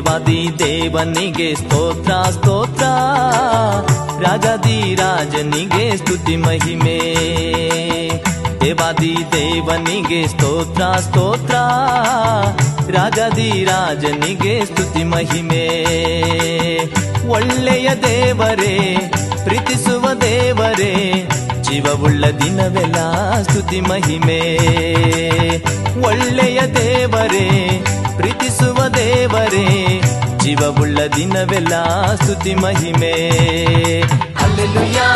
ದೇವಾದಿ ದೇವನಿಗೆ ಸ್ತೋತ್ರ ಸ್ತೋತ್ರ. ರಾಜಾದಿ ರಾಜನಿಗೆ ಸ್ತುತಿ ಮಹಿಮೆ. ದೇವಾದಿ ದೇವನಿಗೆ ಸ್ತೋತ್ರ ಸ್ತೋತ್ರ. ರಾಜಾದಿ ರಾಜನಿಗೆ ಸ್ತುತಿ ಮಹಿಮೆ. ಒಳ್ಳೆಯ ದೇವರೇ, ಪ್ರೀತಿಸುವ ದೇವರೇ, ಜೀವವುಳ್ಳ ದಿನವೆಲ್ಲ ಸ್ತುತಿ ಮಹಿಮೆ. ಒಳ್ಳೆಯ ದೇವರೇ ಪ್ರೀತಿಸುವ ದೇವರೇ ಜೀವವುಳ್ಳ ದಿನವೆಲ್ಲ ಸ್ತುತಿ ಮಹಿಮೆ. ಅಲ್ಲೆಲುಯಾ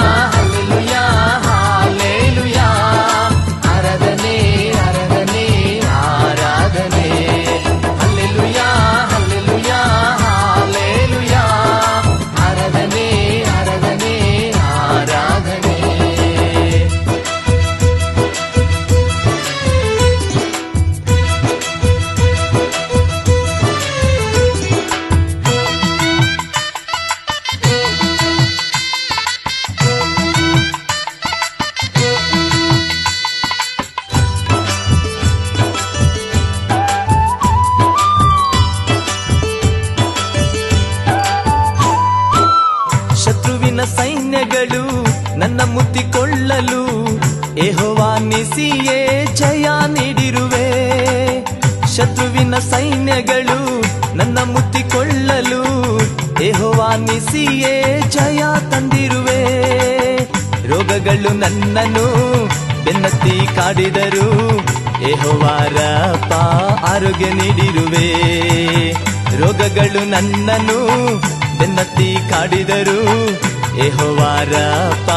ಎಹೋವಾನಿಸಿಯೇ ಜಯ ನೀಡಿರುವೆ. ಶತ್ರುವಿನ ಸೈನ್ಯಗಳು ನನ್ನ ಮುತ್ತಿಕೊಳ್ಳಲು ದೇಹವಾನಿಸಿಯೇ ಜಯ ತಂದಿರುವೆ. ರೋಗಗಳು ನನ್ನನ್ನು ಬೆನ್ನತ್ತಿ ಕಾಡಿದರು. ಏಹೋವಾರಪ್ಪ ಆರೋಗ್ಯ ನೀಡಿರುವೆ. ರೋಗಗಳು ನನ್ನನ್ನು ಬೆನ್ನತ್ತಿ ಕಾಡಿದರು. ಏಹೋವಾರಪ್ಪ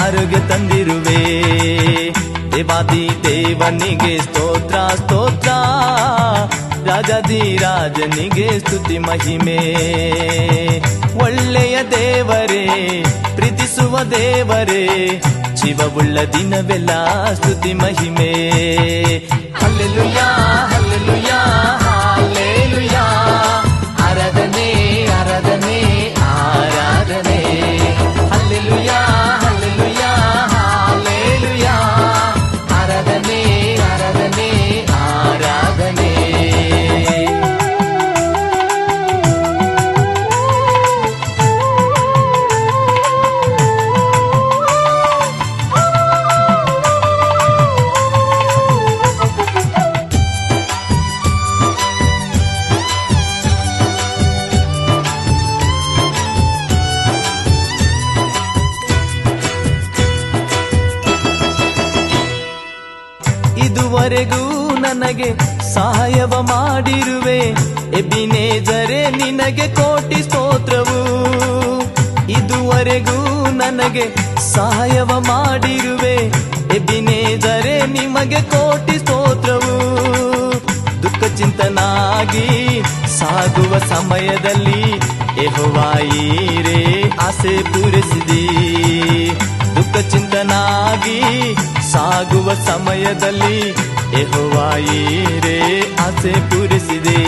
ಆರೋಗ್ಯ ತಂದಿರುವೆ. ದೇವಾದಿ ದೇವನಿಗೆ ಸ್ತೋತ್ರ ಸ್ತೋತ್ರ ರಾಜಾದಿ ರಾಜನಿಗೆ ಸ್ತುತಿ ಮಹಿಮೆ ಒಳ್ಳೆಯ ದೇವರೇ ಪ್ರೀತಿಸುವ ದೇವರೇ ಜೀವವುಳ್ಳ ದಿನವೆಲ್ಲ ಸ್ತುತಿ ಮಹಿಮೆ ಹಲ್ಲೆಲುಯಾ ಇದುವರೆಗೂ ನನಗೆ ಸಹಾಯವ ಮಾಡಿರುವೆ. ಎಬಿನೇಜರೆ, ನಿನಗೆ ಕೋಟಿ ಸ್ತೋತ್ರವು. ಇದುವರೆಗೂ ನನಗೆ ಸಹಾಯವ ಮಾಡಿರುವೆ. ಎಬಿನೇಜರೆ, ನಿಮಗೆ ಕೋಟಿ ಸ್ತೋತ್ರವು. ದುಃಖ ಚಿಂತನಾಗಿ ಸಾಗುವ ಸಮಯದಲ್ಲಿ ಎಹುವಾಯಿರೇ ಆಸೆ ಪೂರೈಸಿದಿ. ದುಃಖ ಚಿಂತನಾಗಿ ಸಾಗುವ ಸಮಯದಲ್ಲಿ ಎಹುವಾಯಿರೇ ಆಸೆ ಪೂರಿಸಿದೆ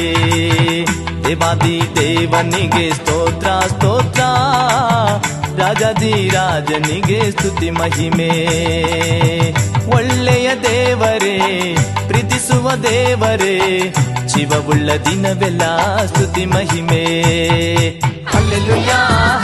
ದೇವಾದಿ ದೇವನಿಗೆ ಸ್ತೋತ್ರ ಸ್ತೋತ್ರ. ರಾಜಾದಿ ರಾಜನಿಗೆ ಸ್ತುತಿ ಮಹಿಮೆ. ಒಳ್ಳೆಯ ದೇವರೇ, ಪ್ರೀತಿಸುವ ದೇವರೇ ಜೀವವುಳ್ಳ ದಿನವೆಲ್ಲ ಸ್ತುತಿ ಮಹಿಮೆ. ಹಲ್ಲೆಲುಯಾ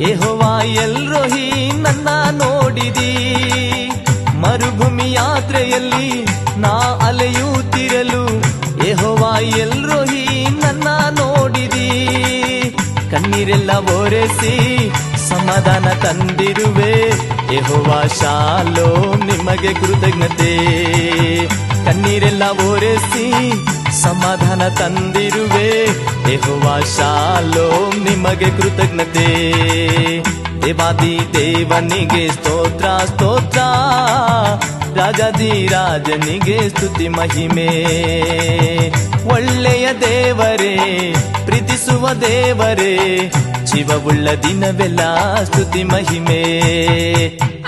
ಎಹೋವಾ ಎಲ್ರೋಹಿ ನನ್ನ ನೋಡಿದಿ. ಮರುಭೂಮಿ ಯಾತ್ರೆಯಲ್ಲಿ ನಾ ಅಲೆಯೂತಿರಲು ಎಹೋವಾ ಎಲ್ರೋಹಿ ನನ್ನ ನೋಡಿದಿ. ಕಣ್ಣೀರೆಲ್ಲ ಓರೆಸಿ ಸಮಾಧಾನ ತಂದಿರುವೆ. ಯೆಹೋವಾ ಶಾಲೋ, ನಿಮಗೆ ಕೃತಜ್ಞತೆ. ಕಣ್ಣೀರೆಲ್ಲ ಓರೆಸಿ ಸಮಾಧಾನ ತಂದಿರುವೆ. ದೇಹುವ ಶಾಲೋ ನಿಮಗೆ ಕೃತಜ್ಞತೆ. ದೇವಾದಿ ದೇವನಿಗೆ ಸ್ತೋತ್ರ ಸ್ತೋತ್ರ. ರಾಜಾದಿ ರಾಜನಿಗೆ ಸ್ತುತಿ, ಮಹಿಮೆ. ಒಳ್ಳೆಯ ದೇವರೇ, ಪ್ರೀತಿಸುವ ದೇವರೇ. ಜೀವವುಳ್ಳ ದಿನವೆಲ್ಲ ಸ್ತುತಿ, ಮಹಿಮೆ.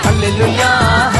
ಹಲ್ಲೆಲುಯಾ.